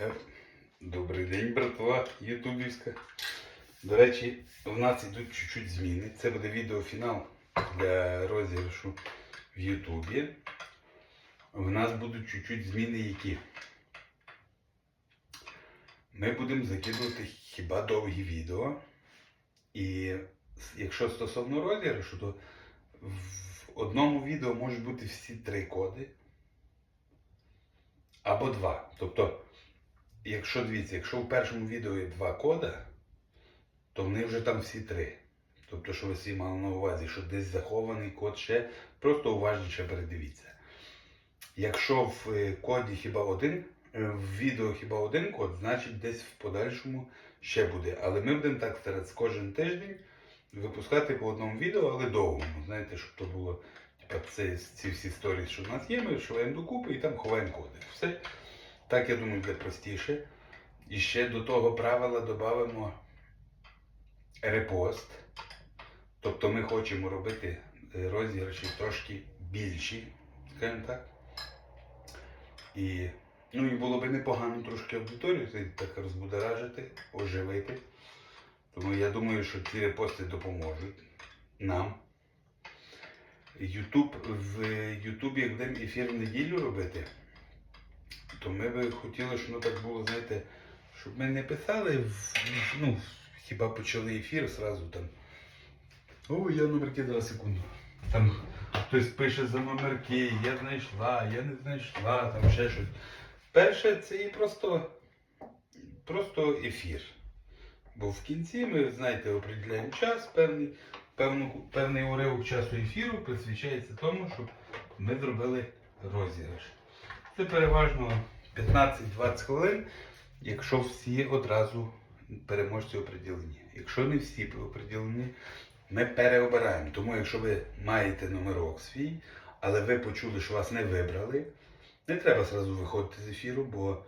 Е, Добрий день, братва ютубівська. До речі, в нас йдуть чуть-чуть зміни. Це буде відеофінал для розіграшу в Ютубі. В нас будуть чуть-чуть зміни, які. Ми будемо закидувати хіба довгі відео. І якщо стосовно розіграшу, то в одному відео можуть бути всі три коди. Або два. Тобто, якщо дивіться, якщо в першому відео є два кода, то вони вже там всі три. Тобто, що ви всі мали на увазі, що десь захований код ще, просто уважніше передивіться. Якщо в е, коді хіба один, е, в відео хіба один код, значить десь в подальшому ще буде. Але ми будемо так старатися кожен тиждень випускати по одному відео, але довгому. Знаєте, щоб то було типа, це, ці всі сторіс, що в нас є, ми шиваємо докупи і там ховаємо коди. Все. Так, я думаю, буде простіше. І ще до того правила додамо репост. Тобто ми хочемо робити е, розіграші трошки більші, скажімо так. І, ну, і було б непогано трошки аудиторію так розбудоражити, оживити. Тому я думаю, що ці репости допоможуть нам. Ютуб в Ютубі, будемо ефір в неділю робити, то ми би хотіли, щоб воно так було, знаєте, щоб ми не писали, ну, хіба почали ефір зразу там. О, я номерки зараз секунду. Там хтось пише за номерки, я знайшла, я не знайшла, там ще щось. Перше, це і просто, просто ефір. Бо в кінці ми, знаєте, определяємо час, певний, певну, певний уривок часу ефіру присвячається тому, щоб ми зробили розіграш. Це переважно 15-20 хвилин, якщо всі одразу переможці оприділені. Якщо не всі оприділені, ми переобираємо. Тому якщо ви маєте номерок свій, але ви почули, що вас не вибрали, не треба зразу виходити з ефіру, бо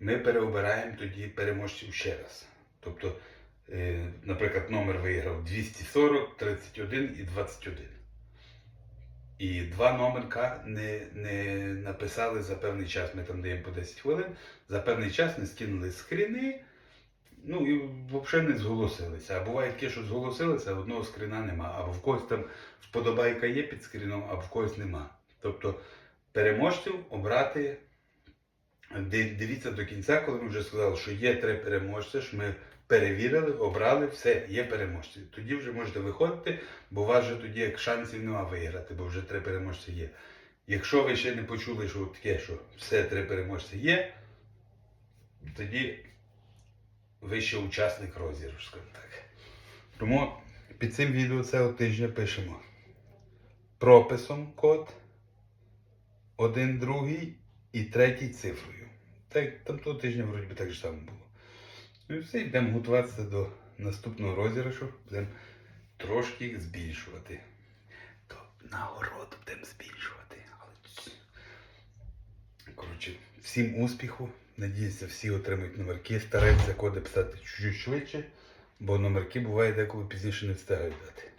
ми переобираємо тоді переможців ще раз. Тобто, е, наприклад, номер виграв 240, 31 і 21. І два номерка не, не написали за певний час. Ми там даємо по 10 хвилин. За певний час не скинули скріни. Ну і взагалі не зголосилися. А буває таке, що зголосилися, а одного скріна нема. Або в когось там вподобайка є під скріном, а в когось нема. Тобто переможців обрати. Дивіться до кінця, коли ми вже сказали, що є три переможця, що ми перевірили, обрали, все, є переможці. Тоді вже можете виходити, бо у вас вже тоді як шансів нема виграти, бо вже три переможці є. Якщо ви ще не почули, що таке, що все три переможці є, тоді ви ще учасник розіграшу, скажімо так. Тому під цим відео цього тижня пишемо прописом код, один другий і третій цифрою. Так, там того тижня вроді би так же само було. Ну і все, йдемо готуватися до наступного розіграшу. Будемо трошки збільшувати. То нагороду будемо збільшувати. Коротше, всім успіху. Надіюся, всі отримують номерки. Старайтеся коди писати чуть-чуть швидше, бо номерки буває деколи пізніше не встигають дати.